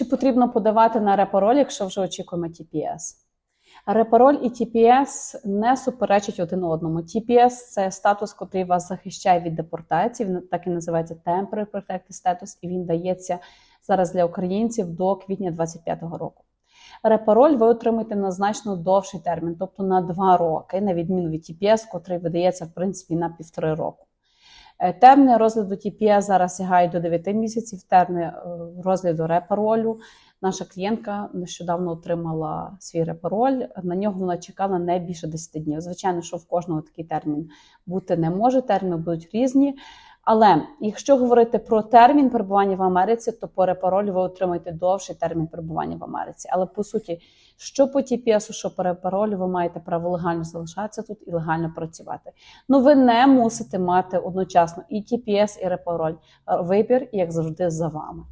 Чи потрібно подавати на репароль, якщо вже очікуємо TPS? Репароль і TPS не суперечать один одному. TPS – це статус, який вас захищає від депортації. Він так і називається Temporary Protected Status, і він дається зараз для українців до квітня 2025 року. Репароль ви отримаєте на значно довший термін, тобто на два роки, на відміну від TPS, котрий видається в принципі на півтори року. Е, Терміни розгляду TPS зараз сягають до 9 місяців. Терміни е, розгляду репаролю. Наша клієнтка нещодавно отримала свій репароль. На нього вона чекала не більше 10 днів. Звичайно, що в кожного такий термін бути не може. Терміни будуть різні. Але якщо говорити про термін перебування в Америці, то по репаролю ви отримаєте довший термін перебування в Америці. Але по суті, що по TPS, що по репаролю, ви маєте право легально залишатися тут і легально працювати. Ну ви не мусите мати одночасно і TPS, і репароль. Вибір, як завжди, за вами.